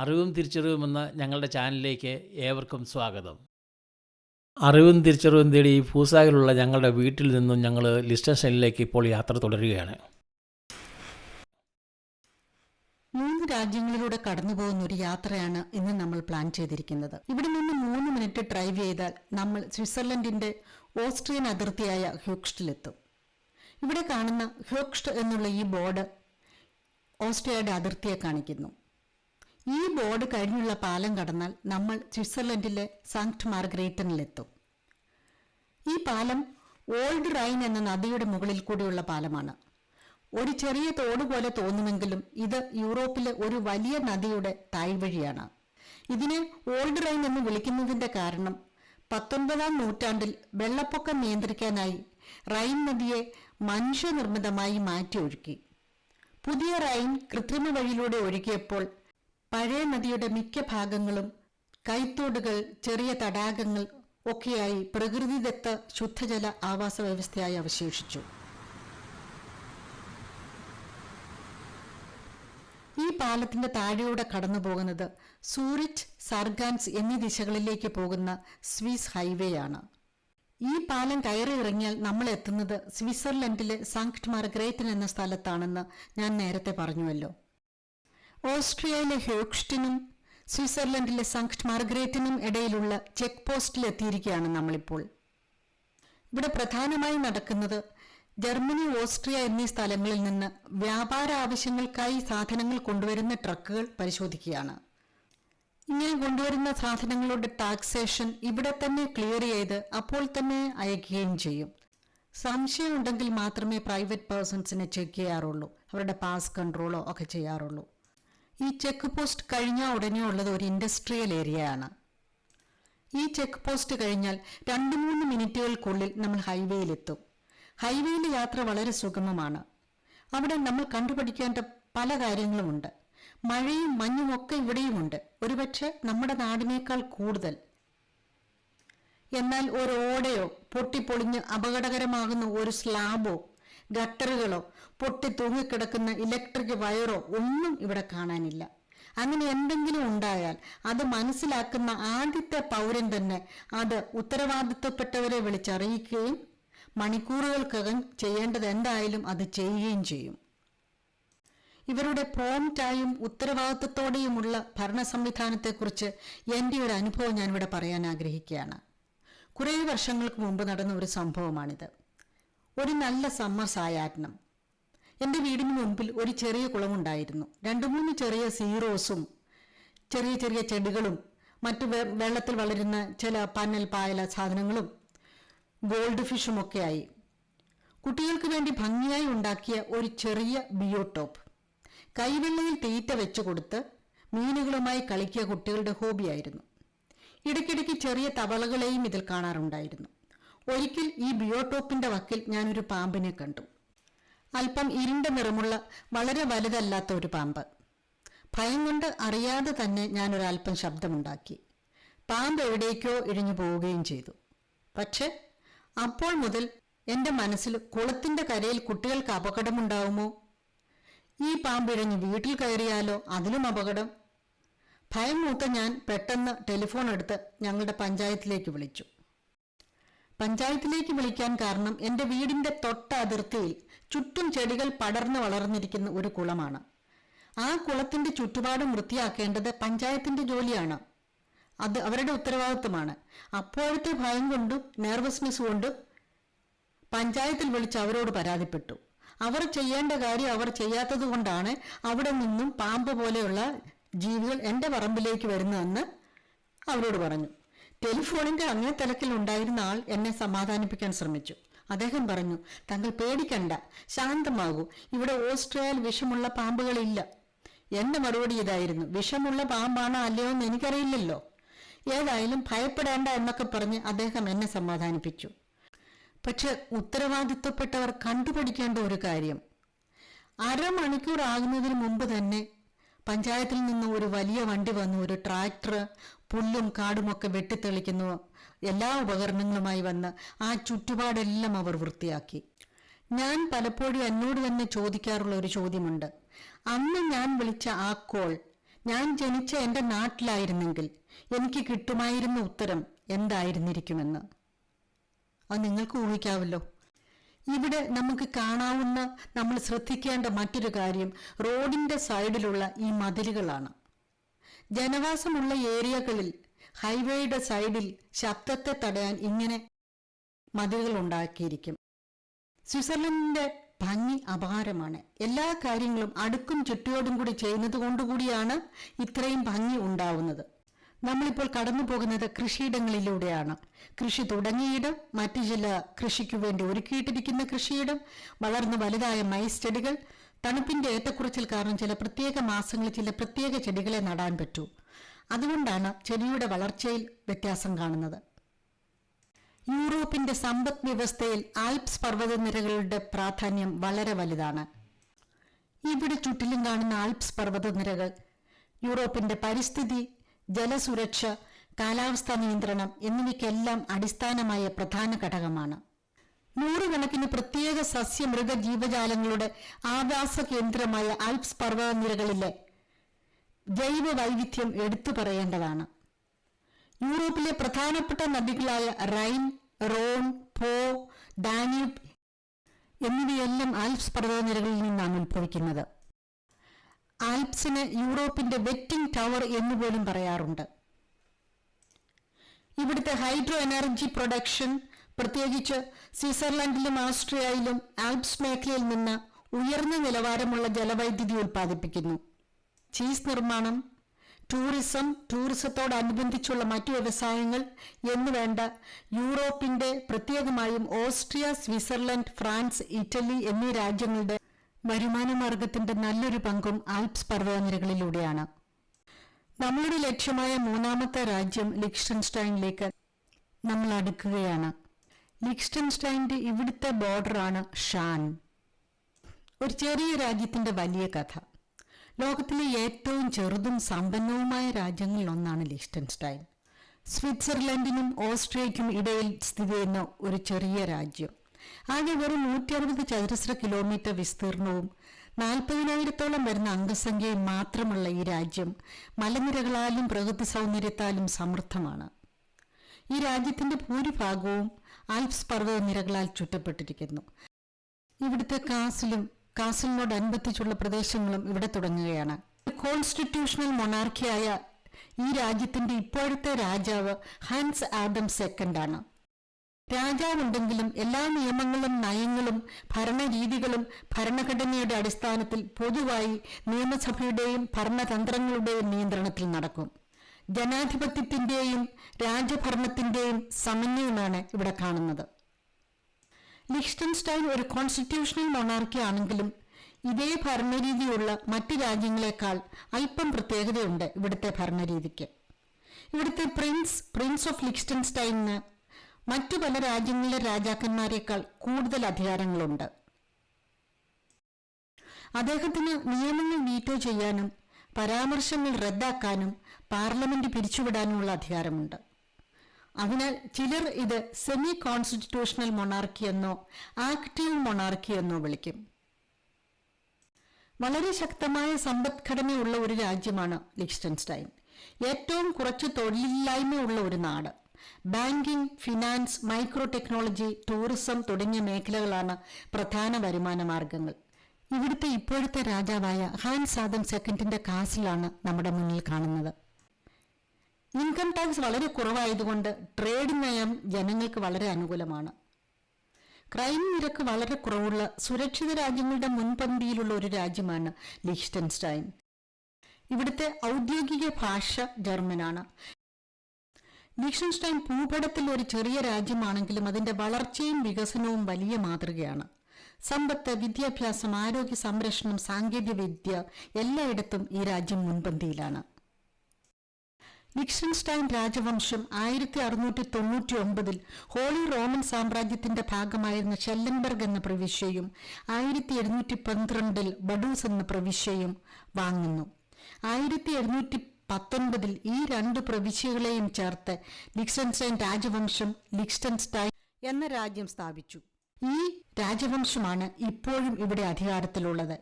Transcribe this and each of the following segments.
അറിവും തിരിച്ചറിവും എന്ന ഞങ്ങളുടെ ചാനലിലേക്ക് ഏവർക്കും സ്വാഗതം. അറിവും തിരിച്ചറിവും തേടി പൂസാകിലുള്ള ഞങ്ങളുടെ വീട്ടിൽ നിന്നും ഞങ്ങൾ ലിസ്റ്റർ സ്റ്റൈലിലേക്ക് ഇപ്പോൾ യാത്ര തുടരുകയാണ്. മൂന്ന് രാജ്യങ്ങളിലൂടെ കടന്നു പോകുന്ന ഒരു യാത്രയാണ് ഇന്ന് നമ്മൾ പ്ലാൻ ചെയ്തിരിക്കുന്നത്. ഇവിടെ നിന്ന് മൂന്ന് മിനിറ്റ് ഡ്രൈവ് ചെയ്താൽ നമ്മൾ സ്വിറ്റ്സർലൻഡിന്റെ ഓസ്ട്രിയൻ അതിർത്തിയായ ഹ്യൂക്സ്റ്റിലെത്തും ഇവിടെ കാണുന്ന ഹ്യൂക്സ്റ്റ് എന്നുള്ള ഈ ബോർഡ് ഓസ്ട്രിയയുടെ അതിർത്തിയെ കാണിക്കുന്നു. ഈ ബോർഡ് കഴിഞ്ഞുള്ള പാലം കടന്നാൽ നമ്മൾ സ്വിറ്റ്സർലൻഡിലെ സാങ്ക്ട് മാർഗ്രേറ്റനിലെത്തും. ഈ പാലം ഓൾഡ് റൈൻ എന്ന നദിയുടെ മുകളിൽ കൂടിയുള്ള പാലമാണ്. ഒരു ചെറിയ തോട് പോലെ തോന്നുമെങ്കിലും ഇത് യൂറോപ്പിലെ ഒരു വലിയ നദിയുടെ താഴ്വഴിയാണ്. ഇതിനെ ഓൾഡ് റൈൻ എന്ന് വിളിക്കുന്നതിന്റെ കാരണം പത്തൊൻപതാം നൂറ്റാണ്ടിൽ വെള്ളപ്പൊക്കം നിയന്ത്രിക്കാനായി റൈൻ നദിയെ മനുഷ്യനിർമ്മിതമായി മാറ്റി ഒഴുക്കി പുതിയ റൈൻ കൃത്രിമ വഴിയിലൂടെ ഒഴുകിയപ്പോൾ പഴയ നദിയുടെ മിക്ക ഭാഗങ്ങളും കൈത്തോടുകൾ ചെറിയ തടാകങ്ങൾ ഒക്കെയായി പ്രകൃതിദത്ത ശുദ്ധജല ആവാസ വ്യവസ്ഥയായി അവശേഷിച്ചു. ഈ പാലത്തിന്റെ താഴെയൂടെ കടന്നു പോകുന്നത് സൂറിച്ച് സർഗാൻസ് എന്നീ ദിശകളിലേക്ക് പോകുന്ന സ്വിസ് ഹൈവേ ആണ് ഈ പാലം കയറി ഇറങ്ങിയാൽ നമ്മൾ എത്തുന്നത് സ്വിറ്റ്സർലൻഡിലെ സാങ്ക്ട് മാർഗ്രേറ്റൻ എന്ന സ്ഥലത്താണെന്ന് ഞാൻ നേരത്തെ പറഞ്ഞുവല്ലോ. ഓസ്ട്രിയയിലെ ഹ്യൂക്സ്റ്റിനും സ്വിറ്റ്സർലൻഡിലെ സാങ്ക്ട് മാർഗ്രേറ്റിനും ഇടയിലുള്ള ചെക്ക് പോസ്റ്റിൽ എത്തിയിരിക്കുകയാണ് നമ്മളിപ്പോൾ. ഇവിടെ പ്രധാനമായി നടക്കുന്നത് ജർമ്മനി ഓസ്ട്രിയ എന്നീ സ്ഥലങ്ങളിൽ നിന്ന് വ്യാപാര ആവശ്യങ്ങൾക്കായി സാധനങ്ങൾ കൊണ്ടുവരുന്ന ട്രക്കുകൾ പരിശോധിക്കുകയാണ്. ഇങ്ങനെ കൊണ്ടുവരുന്ന സാധനങ്ങളുടെ ടാക്സേഷൻ ഇവിടെ തന്നെ ക്ലിയർ ചെയ്ത് അപ്പോൾ തന്നെ അയക്കുകയും ചെയ്യും. സംശയമുണ്ടെങ്കിൽ മാത്രമേ പ്രൈവറ്റ് പേഴ്സൺസിനെ ചെക്ക് ചെയ്യാറുള്ളൂ. അവരുടെ പാസ് കൺട്രോളോ ഒക്കെ ചെയ്യാറുള്ളൂ. ഈ ചെക്ക് പോസ്റ്റ് കഴിഞ്ഞ ഉടനെ ഉള്ളത് ഒരു ഇൻഡസ്ട്രിയൽ ഏരിയയാണ് ഈ ചെക്ക് പോസ്റ്റ് കഴിഞ്ഞാൽ രണ്ട് മൂന്ന് മിനിറ്റുകൾക്കുള്ളിൽ നമ്മൾ ഹൈവേയിലെത്തും. ഹൈവേയിലെ യാത്ര വളരെ സുഗമമാണ്. അവിടെ നമ്മൾ കണ്ടുപഠിക്കേണ്ട പല കാര്യങ്ങളുമുണ്ട് മഴയും മഞ്ഞും ഒക്കെ ഇവിടെയുമുണ്ട് ഒരുപക്ഷെ നമ്മുടെ നാടിനേക്കാൾ കൂടുതൽ. എന്നാൽ ഒരു ഓടയോ പൊട്ടിപ്പൊളിഞ്ഞ് അപകടകരമാകുന്ന ഒരു സ്ലാബോ ഗട്ടറുകളോ പൊട്ടി തൂങ്ങിക്കിടക്കുന്ന ഇലക്ട്രിക് വയറോ ഒന്നും ഇവിടെ കാണാനില്ല. അങ്ങനെ എന്തെങ്കിലും ഉണ്ടായാൽ അത് മനസ്സിലാക്കുന്ന ആദ്യത്തെ പൗരൻ തന്നെ അത് ഉത്തരവാദിത്വപ്പെട്ടവരെ വിളിച്ചറിയിക്കുകയും മണിക്കൂറുകൾക്കകം ചെയ്യേണ്ടത് എന്തായാലും അത് ചെയ്യുകയും ചെയ്യും. ഇവരുടെ പ്രോംറ്റായും ഉത്തരവാദിത്വത്തോടെയുമുള്ള ഭരണ സംവിധാനത്തെക്കുറിച്ച് എന്റെ ഒരു അനുഭവം ഞാനിവിടെ പറയാൻ ആഗ്രഹിക്കുകയാണ്. കുറേ വർഷങ്ങൾക്ക് മുമ്പ് നടന്ന ഒരു സംഭവമാണിത്. ഒരു നല്ല സമ്മർ സായാഹ്നം. എന്റെ വീടിന് മുൻപിൽ ഒരു ചെറിയ കുളമുണ്ടായിരുന്നു. രണ്ട് മൂന്ന് ചെറിയ സീറോസും ചെറിയ ചെറിയ ചെടികളും മറ്റു വെള്ളത്തിൽ വളരുന്ന ചില പന്നൽ പായല സാധനങ്ങളും ഗോൾഡ് ഫിഷും ഒക്കെയായി കുട്ടികൾക്ക് വേണ്ടി ഭംഗിയായി ഉണ്ടാക്കിയ ഒരു ചെറിയ ബിയോടോപ്പ് കൈവെള്ളയിൽ തീറ്റ വെച്ചു കൊടുത്ത് മീനുകളുമായി കളിക്കുക കുട്ടികളുടെ ഹോബിയായിരുന്നു ഇടയ്ക്കിടയ്ക്ക് ചെറിയ തവളകളെയും ഇതിൽ കാണാറുണ്ടായിരുന്നു. ഒരിക്കൽ ഈ ബിയോടോപ്പിന്റെ വക്കിൽ ഞാനൊരു പാമ്പിനെ കണ്ടു. അല്പം ഇരുണ്ട നിറമുള്ള വളരെ വലുതല്ലാത്ത ഒരു പാമ്പ്. ഭയം കൊണ്ട് അറിയാതെ തന്നെ ഞാനൊരൽപ്പം ശബ്ദമുണ്ടാക്കി. പാമ്പ് എവിടേക്കോ ഇഴിഞ്ഞു പോവുകയും ചെയ്തു. പക്ഷെ അപ്പോൾ മുതൽ എന്റെ മനസ്സിൽ കുളത്തിന്റെ കരയിൽ കുട്ടികൾക്ക് അപകടമുണ്ടാവുമോ? ഈ പാമ്പ് ഇഴഞ്ഞ് വീട്ടിൽ കയറിയാലോ അതിലും അപകടം? ഭയം മൂത്ത ഞാൻ പെട്ടെന്ന് ടെലിഫോൺ എടുത്ത് ഞങ്ങളുടെ പഞ്ചായത്തിലേക്ക് വിളിച്ചു. പഞ്ചായത്തിലേക്ക് വിളിക്കാൻ കാരണം എന്റെ വീടിന്റെ തൊട്ട അതിർത്തിയിൽ ചുറ്റും ചെടികൾ പടർന്നു വളർന്നിരിക്കുന്ന ഒരു കുളമാണ്. ആ കുളത്തിന്റെ ചുറ്റുപാടും വൃത്തിയാക്കേണ്ടത് പഞ്ചായത്തിന്റെ ജോലിയാണ്. അത് അവരുടെ ഉത്തരവാദിത്വമാണ്. അപ്പോഴത്തെ ഭയം കൊണ്ടും നെർവസ്നെസ് കൊണ്ടും പഞ്ചായത്തിൽ വിളിച്ച് അവരോട് പരാതിപ്പെട്ടു. അവർ ചെയ്യേണ്ട കാര്യം അവർ ചെയ്യാത്തത് കൊണ്ടാണ് അവിടെ നിന്നും പാമ്പ് പോലെയുള്ള ജീവികൾ എന്റെ പറമ്പിലേക്ക് വരുന്നതെന്ന് അവരോട് പറഞ്ഞു. ടെലിഫോണിന്റെ അങ്ങേ തലക്കിൽ ഉണ്ടായിരുന്ന ആൾ എന്നെ സമാധാനിപ്പിക്കാൻ ശ്രമിച്ചു. അദ്ദേഹം പറഞ്ഞു തങ്ങൾ പേടിക്കണ്ട ശാന്തമാകൂ. ഇവിടെ ഓസ്ട്രേലിയയിൽ വിഷമുള്ള പാമ്പുകളില്ല. എന്റെ മറുപടി ഇതായിരുന്നു വിഷമുള്ള പാമ്പാണോ അല്ലയോ എന്ന് എനിക്കറിയില്ലല്ലോ. ഏതായാലും ഭയപ്പെടേണ്ട എന്നൊക്കെ പറഞ്ഞ് അദ്ദേഹം എന്നെ സമാധാനിപ്പിച്ചു. പക്ഷെ ഉത്തരവാദിത്വപ്പെട്ടവർ കണ്ടുപിടിക്കേണ്ട ഒരു കാര്യം. അരമണിക്കൂർ ആകുന്നതിന് മുമ്പ് തന്നെ പഞ്ചായത്തിൽ നിന്ന് ഒരു വലിയ വണ്ടി വന്നു ഒരു ട്രാക്ടർ പുല്ലും കാടുമൊക്കെ വെട്ടിത്തെളിക്കുന്നു. എല്ലാ ഉപകരണങ്ങളുമായി വന്ന് ആ ചുറ്റുപാടെല്ലാം അവർ വൃത്തിയാക്കി. ഞാൻ പലപ്പോഴും എന്നോട് തന്നെ ചോദിക്കാറുള്ള ഒരു ചോദ്യമുണ്ട്. അന്ന് ഞാൻ വിളിച്ച ആ കോൾ ഞാൻ ജനിച്ച എന്റെ നാട്ടിലായിരുന്നെങ്കിൽ എനിക്ക് കിട്ടുമായിരുന്ന ഉത്തരം എന്തായിരുന്നിരിക്കുമെന്ന്. അത് നിങ്ങൾക്ക് ഊഹിക്കാവല്ലോ. ഇവിടെ നമുക്ക് കാണാവുന്ന നമ്മൾ ശ്രദ്ധിക്കേണ്ട മറ്റൊരു കാര്യം റോഡിന്റെ സൈഡിലുള്ള ഈ മതിലുകളാണ്. ജനവാസമുള്ള ഏരിയകളിൽ ഹൈവേയുടെ സൈഡിൽ ശബ്ദത്തെ തടയാൻ ഇങ്ങനെ മതിലുകൾ ഉണ്ടാക്കിയിരിക്കും. സ്വിറ്റ്സർലൻഡിന്റെ ഭംഗി അപാരമാണ്. എല്ലാ കാര്യങ്ങളും അടുക്കും ചുറ്റിയോടും കൂടി ചെയ്യുന്നത് കൊണ്ടുകൂടിയാണ് ഇത്രയും ഭംഗി ഉണ്ടാവുന്നത്. നമ്മളിപ്പോൾ കടന്നു പോകുന്നത് കൃഷിയിടങ്ങളിലൂടെയാണ്. കൃഷി തുടങ്ങിയിടം മറ്റു ചില കൃഷിക്കു വേണ്ടി ഒരുക്കിയിട്ടിരിക്കുന്ന കൃഷിയിടം വളർന്നു വലുതായ മൈസ് തണുപ്പിന്റെ ഏറ്റക്കുറച്ചിൽ കാരണം ചില പ്രത്യേക മാസങ്ങളിൽ ചില പ്രത്യേക ചെടികളെ നടാൻ പറ്റൂ. അതുകൊണ്ടാണ് ചെടിയുടെ വളർച്ചയിൽ വ്യത്യാസം കാണുന്നത്. യൂറോപ്പിന്റെ സമ്പദ് വ്യവസ്ഥയിൽ ആൽപ്സ് പർവതനിരകളുടെ പ്രാധാന്യം വളരെ വലുതാണ്. ഇവിടെ ചുറ്റിലും കാണുന്ന ആൽപ്സ് പർവതനിരകൾ യൂറോപ്പിന്റെ പരിസ്ഥിതി ജലസുരക്ഷ കാലാവസ്ഥാ നിയന്ത്രണം എന്നിവയ്ക്കെല്ലാം അടിസ്ഥാനമായ പ്രധാന ഘടകമാണ്. നൂറുകണക്കിന് പ്രത്യേക സസ്യമൃഗ ജീവജാലങ്ങളുടെ ആവാസ കേന്ദ്രമായ ആൽപ്സ് പർവതനിരകളിലെ ജൈവ വൈവിധ്യം എടുത്തു പറയേണ്ടതാണ്. യൂറോപ്പിലെ പ്രധാനപ്പെട്ട നദികളായ റൈൻ റോൺ പോ ഡാന്യൂബ് എന്നിവയെല്ലാം ആൽപ്സ് പർവതനിരകളിൽ നിന്നാണ് ഉത്ഭവിക്കുന്നത്. ആൽപ്സിന് യൂറോപ്പിന്റെ വെറ്റിംഗ് ടവർ എന്ന് പോലും പറയാറുണ്ട്. ഇവിടുത്തെ ഹൈഡ്രോ എനർജി പ്രൊഡക്ഷൻ പ്രത്യേകിച്ച് സ്വിറ്റ്സർലൻഡിലും ആസ്ട്രിയയിലും ആൽപ്സ് മേഖലയിൽ നിന്ന് ഉയർന്ന നിലവാരമുള്ള ജലവൈദ്യുതി ഉൽപ്പാദിപ്പിക്കുന്നു. ചീസ് നിർമ്മാണം ടൂറിസം ടൂറിസത്തോടനുബന്ധിച്ചുള്ള മറ്റു വ്യവസായങ്ങൾ എന്നുവേണ്ട യൂറോപ്പിന്റെ പ്രത്യേകമായും ഓസ്ട്രിയ സ്വിറ്റ്സർലൻഡ് ഫ്രാൻസ് ഇറ്റലി എന്നീ രാജ്യങ്ങളുടെ വരുമാന മാർഗത്തിന്റെ നല്ലൊരു പങ്കും ആൽപ്സ് പർവതനിരകളിലൂടെയാണ്. നമ്മളുടെ ലക്ഷ്യമായ മൂന്നാമത്തെ രാജ്യം ലിക്സ്റ്റൻസ്റ്റൈനിലേക്ക് നമ്മൾ അടുക്കുകയാണ്. ലിക്സ്റ്റൻസ്റ്റൈന്റെ ഇവിടുത്തെ ബോർഡറാണ് ഷാൻ. ഒരു ചെറിയ രാജ്യത്തിന്റെ വലിയ കഥ. ലോകത്തിലെ ഏറ്റവും ചെറുതും സമ്പന്നവുമായ രാജ്യങ്ങളിൽ ഒന്നാണ് ലിക്സ്റ്റൻസ്റ്റൈൻ സ്വിറ്റ്സർലൻഡിനും ഓസ്ട്രിയയ്ക്കും ഇടയിൽ സ്ഥിതി ചെയ്യുന്ന ഒരു ചെറിയ രാജ്യം. ആകെ വെറും നൂറ്റി അറുപത് ചതുരശ്ര കിലോമീറ്റർ വിസ്തീർണവും നാൽപ്പതിനായിരത്തോളം വരുന്ന അംഗസംഖ്യയും മാത്രമുള്ള ഈ രാജ്യം മലനിരകളാലും പ്രകൃതി സൗന്ദര്യത്താലും സമൃദ്ധമാണ്. ഈ രാജ്യത്തിന്റെ ഭൂരിഭാഗവും ആൽപ്സ് പർവത നിരകളാൽ ചുറ്റപ്പെട്ടിരിക്കുന്നു. ഇവിടുത്തെ കാസിലും കാസിലിനോട് അനുബന്ധിച്ചുള്ള പ്രദേശങ്ങളും ഇവിടെ തുടങ്ങുകയാണ്. കോൺസ്റ്റിറ്റ്യൂഷണൽ മൊണാർക്കിയായ ഈ രാജ്യത്തിന്റെ ഇപ്പോഴത്തെ രാജാവ് ഹാൻസ് ആദം സെക്കൻഡ് ആണ് രാജാവുണ്ടെങ്കിലും എല്ലാ നിയമങ്ങളും നയങ്ങളും ഭരണരീതികളും ഭരണഘടനയുടെ അടിസ്ഥാനത്തിൽ പൊതുവായി നിയമസഭയുടെയും ഭരണതന്ത്രങ്ങളുടെയും നിയന്ത്രണത്തിൽ നടക്കും. ജനാധിപത്യത്തിന്റെയും രാജ്യഭരണത്തിന്റെയും സമന്വയമാണ് ഇവിടെ കാണുന്നത്. ലിഖ്റ്റൻസ്റ്റൈൻ ഒരു കോൺസ്റ്റിറ്റ്യൂഷണൽ മൊണാർക്കി ആണെങ്കിലും ഇതേ ഭരണരീതിയുള്ള മറ്റ് രാജ്യങ്ങളെക്കാൾ അല്പം പ്രത്യേകതയുണ്ട് ഇവിടുത്തെ ഭരണരീതിക്ക്. ഇവിടുത്തെ പ്രിൻസ് പ്രിൻസ് ഓഫ് ലിക്സ്റ്റൻസ്റ്റൈനിന് മറ്റു പല രാജ്യങ്ങളിലെ രാജാക്കന്മാരെക്കാൾ കൂടുതൽ അധികാരങ്ങളുണ്ട്. അദ്ദേഹത്തിന് നിയമങ്ങൾ വീറ്റോ ചെയ്യാനും പരാമർശങ്ങൾ റദ്ദാക്കാനും പാർലമെന്റ് പിരിച്ചുവിടാനുമുള്ള അധികാരമുണ്ട്. അതിനാൽ ചിലർ ഇത് സെമി കോൺസ്റ്റിറ്റ്യൂഷണൽ മൊണാർക്കി എന്നോ ആക്റ്റീവ് മൊണാർക്കി എന്നോ വിളിക്കും. വളരെ ശക്തമായ സമ്പദ്ഘടനയുള്ള ഒരു രാജ്യമാണ് ലിക്സ്റ്റൻസ്റ്റൈൻ ഏറ്റവും കുറച്ച് തൊഴിലില്ലായ്മയുള്ള ഒരു നാട്. Banking finance micro technology tourism തുടങ്ങിയ മേഖലകളാണ് പ്രധാന വരുമാന മാർഗങ്ങൾ ഇവിടുത്തെ ഇപ്പോഴത്തെ രാജാവായ ഹാൻ സാദം സെക്കൻഡിന്റെ കാസിലാണ് നമ്മുടെ മുന്നിൽ കാണുന്നത്. ഇൻകം ടാക്സ് വളരെ കുറവായതുകൊണ്ട് ട്രേഡ് നയം ജനങ്ങൾക്ക് വളരെ അനുകൂലമാണ്. ക്രൈം നിരക്ക് വളരെ കുറവുള്ള സുരക്ഷിത രാജ്യങ്ങളുടെ മുൻപന്തിയിലുള്ള ഒരു രാജ്യമാണ് ലിഖ്റ്റൻസ്റ്റൈൻ ഇവിടുത്തെ ഔദ്യോഗിക ഭാഷ ജർമ്മനാണ്. ലിഖ്റ്റൻസ്റ്റൈൻ ഭൂപടത്തിൽ ഒരു ചെറിയ രാജ്യമാണെങ്കിലും അതിന്റെ വളർച്ചയും വികസനവും വലിയ മാതൃകയാണ്. സമ്പത്ത് വിദ്യാഭ്യാസം ആരോഗ്യ സംരക്ഷണം സാങ്കേതിക വിദ്യ എല്ലായിടത്തും ഈ രാജ്യം മുൻപന്തിയിലാണ്. ലിക്സൺസ്റ്റൈൻ രാജവംശം ആയിരത്തി അറുന്നൂറ്റി തൊണ്ണൂറ്റി ഒമ്പതിൽ ഹോളി റോമൻ സാമ്രാജ്യത്തിന്റെ ഭാഗമായിരുന്ന ഷെല്ലൻബർഗ് എന്ന പ്രവിശ്യയും ആയിരത്തി എഴുന്നൂറ്റി പന്ത്രണ്ടിൽ ബഡൂസ് എന്ന പ്രവിശ്യയും വാങ്ങുന്നു. ആയിരത്തി എഴുന്നൂറ്റി പത്തൊൻപതിൽ ഈ രണ്ട് പ്രവിശ്യകളെയും ചേർത്ത് ലിക്സൻസ്റ്റൈൻ രാജവംശം ലിക്സ്റ്റൻസ്റ്റൈൻ എന്ന രാജ്യം സ്ഥാപിച്ചു. ഈ രാജവംശമാണ് ഇപ്പോഴും ഇവിടെ അധികാരത്തിലുള്ളത്.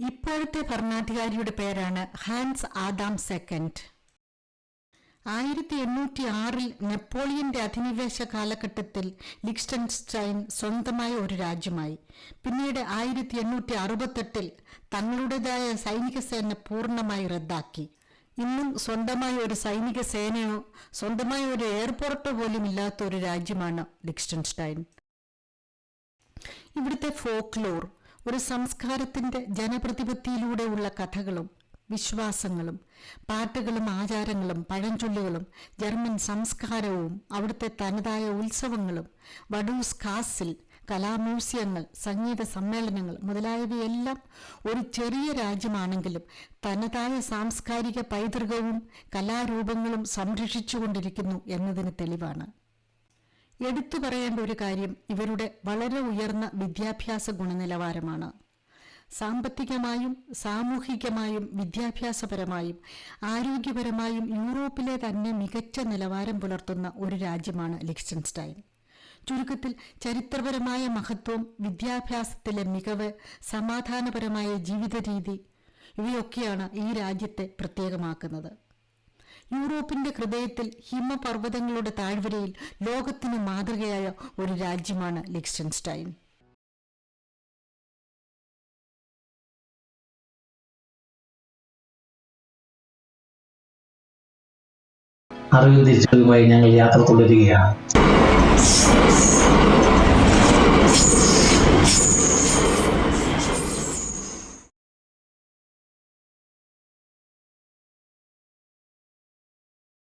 ഇപ്പോഴത്തെ ഭരണാധികാരിയുടെ പേരാണ് ഹാൻസ് ആദാം സെക്കൻഡ്. ആയിരത്തി എണ്ണൂറ്റി ആറിൽ നെപ്പോളിയന്റെ അധിനിവേശ കാലഘട്ടത്തിൽ ലിക്സ്റ്റൻസ്റ്റൈൻ സ്വന്തമായ ഒരു രാജ്യമായി. പിന്നീട് ആയിരത്തി എണ്ണൂറ്റി അറുപത്തെട്ടിൽ തങ്ങളുടേതായ സൈനിക സേന പൂർണമായി റദ്ദാക്കി. ഇന്നും സ്വന്തമായ ഒരു സൈനിക സേനയോ സ്വന്തമായ ഒരു എയർപോർട്ടോ പോലും ഇല്ലാത്ത ഒരു രാജ്യമാണ് ലിക്സ്റ്റൻസ്റ്റൈൻ ഇവിടുത്തെ ഫോക്ലോർ ഒരു സംസ്കാരത്തിന്റെ ജനപ്രതിപത്തിയിലൂടെയുള്ള കഥകളും വിശ്വാസങ്ങളും പാട്ടുകളും ആചാരങ്ങളും പഴഞ്ചൊല്ലുകളും ജർമ്മൻ സംസ്കാരവും അവിടുത്തെ തനതായ ഉത്സവങ്ങളും വഡൂസ് കാസിൽ കലാമ്യൂസിയങ്ങൾ സംഗീത സമ്മേളനങ്ങൾ മുതലായവയെല്ലാം ഒരു ചെറിയ രാജ്യമാണെങ്കിലും തനതായ സാംസ്കാരിക പൈതൃകവും കലാരൂപങ്ങളും സംരക്ഷിച്ചുകൊണ്ടിരിക്കുന്നു എന്നതിന് തെളിവാണ്. എടുത്തു പറയേണ്ട ഒരു കാര്യം ഇവരുടെ വളരെ ഉയർന്ന വിദ്യാഭ്യാസ ഗുണനിലവാരമാണ്. സാമ്പത്തികമായും സാമൂഹികമായും വിദ്യാഭ്യാസപരമായും ആരോഗ്യപരമായും യൂറോപ്പിലെ തന്നെ മികച്ച നിലവാരം പുലർത്തുന്ന ഒരു രാജ്യമാണ് ലിക്സ്റ്റൻസ്റ്റൈൻ ചുരുക്കത്തിൽ ചരിത്രപരമായ മഹത്വം വിദ്യാഭ്യാസത്തിലെ മികവ് സമാധാനപരമായ ജീവിത രീതി ഇവയൊക്കെയാണ് ഈ രാജ്യത്തെ പ്രത്യേകമാക്കുന്നത്. യൂറോപ്പിന്റെ ഹൃദയത്തിൽ ഹിമപർവതങ്ങളുടെ താഴ്വരയിൽ ലോകത്തിന് മാതൃകയായ ഒരു രാജ്യമാണ് ലിക്സ്റ്റൻസ്റ്റൈൻ അറിവും തിരിച്ചറിവുമായി ഞങ്ങൾ യാത്ര തുടരുകയാണ്.